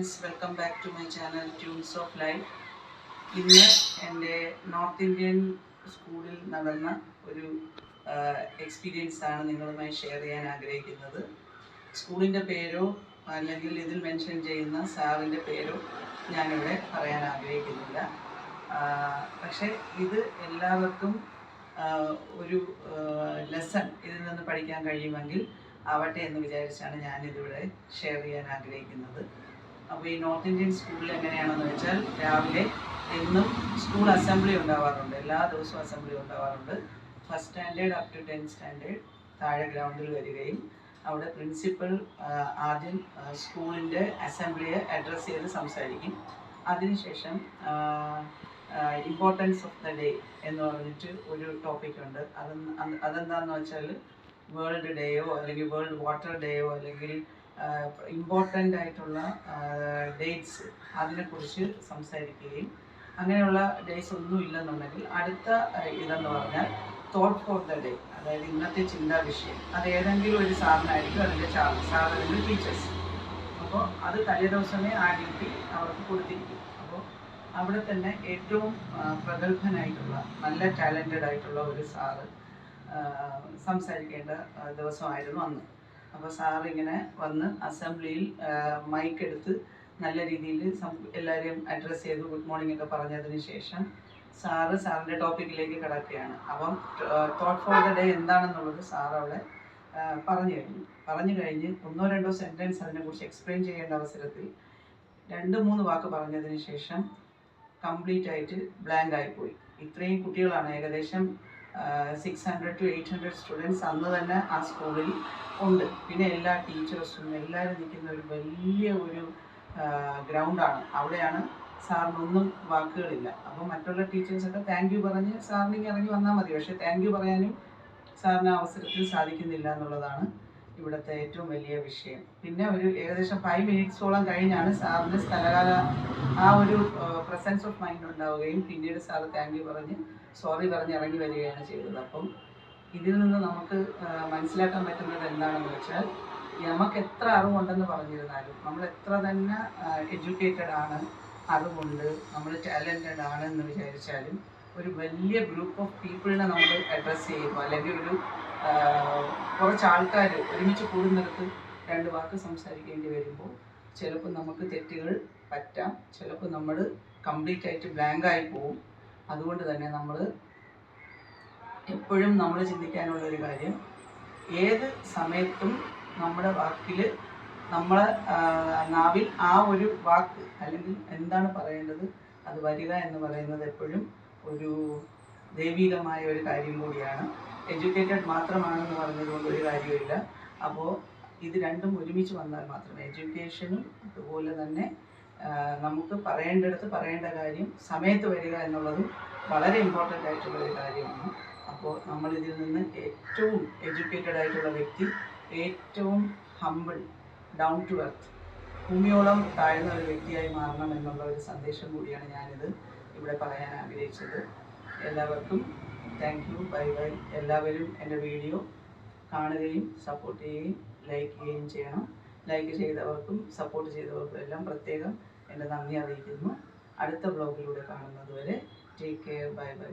Friends welcome back to my channel tunes of life ഇന്ന് എന്റെ north Indian സ്കൂളിൽ നടന്ന ഒരു എക്സ്പീരിയൻസ് ആണ് നിങ്ങളുമായി ഷെയർ ചെയ്യാൻ ആഗ്രഹിക്കുന്നത്. സ്കൂളിന്റെ പേരോ അല്ലെങ്കിൽ ഇതിൽ മെൻഷൻ ചെയ്യുന്ന സാറിന്റെ പേരോ ഞാനിവിടെ പറയാൻ ആഗ്രഹിക്കുന്നില്ല. പക്ഷേ ഇത് എല്ലാവർക്കും ഒരു ലെസൺ ഇതിൽ നിന്ന് പഠിക്കാൻ കഴിയുമെങ്കിൽ ആവട്ടെ എന്ന് വിചാരിച്ചാണ് ഞാനിതിവിടെ ഷെയർ ചെയ്യാൻ ആഗ്രഹിക്കുന്നത്. അപ്പോൾ ഈ നോർത്ത് ഇന്ത്യൻ സ്കൂളിൽ എങ്ങനെയാണെന്ന് വെച്ചാൽ രാവിലെ എന്നും സ്കൂൾ അസംബ്ലി ഉണ്ടാവാറുണ്ട്. എല്ലാ ദിവസവും അസംബ്ലി ഉണ്ടാവാറുണ്ട്. First standard up to tenth standard താഴെ ഗ്രൗണ്ടിൽ വരികയും അവിടെ പ്രിൻസിപ്പൽ ആദ്യം സ്കൂളിന്റെ അസംബ്ലിയെ അഡ്രസ്സ് ചെയ്ത് സംസാരിക്കും. അതിനുശേഷം ഇമ്പോർട്ടൻസ് ഓഫ് ദ ഡേ എന്ന് പറഞ്ഞിട്ട് ഒരു ടോപ്പിക് ഉണ്ട്. അത് അതെന്താണെന്ന് വെച്ചാൽ വേൾഡ് ഡേയോ അല്ലെങ്കിൽ വേൾഡ് വാട്ടർ ഡേയോ അല്ലെങ്കിൽ ഇമ്പോർട്ടന്റ് ആയിട്ടുള്ള ഡേറ്റ്സ് അതിനെക്കുറിച്ച് സംസാരിക്കുകയും അങ്ങനെയുള്ള ഡേറ്റ്സ് ഒന്നും ഇല്ലെന്നുണ്ടെങ്കിൽ അടുത്ത ഇതെന്ന് പറഞ്ഞാൽ തോട്ട് ഫോർ ദ ഡേ അതായത് ഇന്നത്തെ ചിന്താ വിഷയം. അത് ഏതെങ്കിലും ഒരു സാറിനായിരിക്കും അതിന്റെ സാർ അല്ലെങ്കിൽ ടീച്ചേഴ്സ് അപ്പോൾ അത് തലേ ദിവസമേ ആ ഡ്യൂട്ടി അവർക്ക് കൊടുത്തിരിക്കും. അപ്പോൾ അവിടെ തന്നെ ഏറ്റവും പ്രഗത്ഭനായിട്ടുള്ള നല്ല ടാലന്റഡ് ആയിട്ടുള്ള ഒരു സാറ് സംസാരിക്കേണ്ട ദിവസമായിരുന്നു അന്ന്. അപ്പോൾ സാർ ഇങ്ങനെ വന്ന് അസംബ്ലിയിൽ മൈക്ക് എടുത്ത് നല്ല രീതിയിൽ എല്ലാവരെയും അഡ്രസ്സ് ചെയ്ത് ഗുഡ് മോർണിംഗ് ഒക്കെ പറഞ്ഞതിന് ശേഷം സാറ് സാറിന്റെ ടോപ്പിക്കിലേക്ക് കിടക്കുകയാണ്. അപ്പം തോട്ട് ഫോർ ദ ഡേ എന്താണെന്നുള്ളത് സാർ അവിടെ പറഞ്ഞു കഴിഞ്ഞു. പറഞ്ഞു കഴിഞ്ഞ് ഒന്നോ രണ്ടോ സെന്റൻസ് അതിനെക്കുറിച്ച് എക്സ്പ്ലെയിൻ ചെയ്യേണ്ട അവസരത്തിൽ രണ്ട് മൂന്ന് വാക്ക് പറഞ്ഞതിന് ശേഷം കംപ്ലീറ്റ് ആയിട്ട് ബ്ലാങ്ക് ആയിപ്പോയി ഇത്രയും കുട്ടികളാണ് ഏകദേശം six hundred to eight hundred students അന്ന് തന്നെ ആ സ്കൂളിൽ ഉണ്ട്. പിന്നെ എല്ലാ ടീച്ചേഴ്സും എല്ലാവരും നിൽക്കുന്ന ഒരു വലിയ ഒരു ഗ്രൗണ്ടാണ് അവിടെയാണ് സാറിനൊന്നും വാക്കുകളില്ല. അപ്പോൾ മറ്റുള്ള ടീച്ചേഴ്സൊക്കെ താങ്ക് യു പറഞ്ഞ് സാറിന് ഇറങ്ങി വന്നാൽ മതി. പക്ഷേ താങ്ക് യു പറയാനും സാറിന് അവസരത്തിൽ സാധിക്കുന്നില്ല എന്നുള്ളതാണ് ഇവിടുത്തെ ഏറ്റവും വലിയ വിഷയം. പിന്നെ ഒരു ഏകദേശം ഫൈവ് മിനിറ്റ്സോളം കഴിഞ്ഞാണ് സാറിന് സ്ഥലകാല ആ ഒരു പ്രസൻസ് ഓഫ് മൈൻഡ് ഉണ്ടാവുകയും പിന്നീട് സാർ താങ്ക് യു പറഞ്ഞ് സോറി പറഞ്ഞ് ഇറങ്ങി വരികയാണ് ചെയ്തത്. അപ്പം ഇതിൽ നിന്ന് നമുക്ക് മനസ്സിലാക്കാൻ പറ്റുന്നത് എന്താണെന്ന് വെച്ചാൽ നമുക്ക് എത്ര അറിവുണ്ടെന്ന് പറഞ്ഞിരുന്നാലും നമ്മൾ എത്ര തന്നെ എഡ്യൂക്കേറ്റഡ് ആണ് അറിവുണ്ട് നമ്മൾ ടാലന്റഡ് ആണ് എന്ന് വിചാരിച്ചാലും ഒരു വലിയ ഗ്രൂപ്പ് ഓഫ് പീപ്പിളിനെ നമ്മൾ അഡ്രസ്സ് ചെയ്യുമ്പോൾ അല്ലെങ്കിൽ ഒരു കുറച്ച് ആൾക്കാർ ഒരുമിച്ച് കൂടുന്നിടത്ത് രണ്ട് വാക്ക് സംസാരിക്കേണ്ടി വരുമ്പോൾ ചിലപ്പോൾ നമുക്ക് തെറ്റുകൾ പറ്റാം ചിലപ്പോൾ നമ്മൾ കംപ്ലീറ്റ് ആയിട്ട് ബ്ലാങ്ക് ആയി പോവും. അതുകൊണ്ട് തന്നെ നമ്മൾ എപ്പോഴും നമ്മൾ ചിന്തിക്കാനുള്ള ഒരു കാര്യം ഏത് സമയത്തും നമ്മുടെ വാക്കിൽ നമ്മളെ നാവിൽ ആ ഒരു വാക്ക് അല്ലെങ്കിൽ എന്താണ് പറയേണ്ടത് അത് വരിക എന്ന് പറയുന്നത് എപ്പോഴും ഒരു ദൈവികമായ ഒരു കാര്യം കൂടിയാണ്. എഡ്യൂക്കേറ്റഡ് മാത്രമാണെന്ന് പറഞ്ഞതുകൊണ്ട് ഒരു കാര്യമില്ല അപ്പോൾ ഇത് രണ്ടും ഒരുമിച്ച് വന്നാൽ മാത്രമേ എഡ്യൂക്കേഷനും അതുപോലെ തന്നെ നമുക്ക് പറയേണ്ടടുത്ത് പറയേണ്ട കാര്യം സമയത്ത് വരിക എന്നുള്ളതും വളരെ ഇമ്പോർട്ടന്റ് ആയിട്ടുള്ള ഒരു കാര്യമാണ്. അപ്പോൾ നമ്മൾ ഇതിൽ നിന്ന് ഏറ്റവും എഡ്യൂക്കേറ്റഡ് ആയിട്ടുള്ള വ്യക്തി ഏറ്റവും ഹമ്പിൾ ഡൗൺ ടു എർത്ത് ഭൂമിയോളം താഴ്ന്ന ഒരു വ്യക്തിയായി മാറണം എന്നുള്ള ഒരു സന്ദേശം കൂടിയാണ് ഞാനിത് ഇവിടെ പറയാൻ ആഗ്രഹിച്ചത്. എല്ലാവർക്കും താങ്ക് യു ബൈ ബൈ എല്ലാവരും എന്റെ വീഡിയോ കാണുകയും സപ്പോർട്ട് ചെയ്യുകയും ലൈക്ക് ചെയ്യുകയും ചെയ്യണം. ലൈക്ക് ചെയ്തവർക്കും സപ്പോർട്ട് ചെയ്തവർക്കും എല്ലാം പ്രത്യേകം എന്റെ നന്ദി അറിയിക്കുന്നു. അടുത്ത ബ്ലോഗിലൂടെ കാണുന്നതുവരെ ടേക്ക് കെയർ ബൈ ബൈ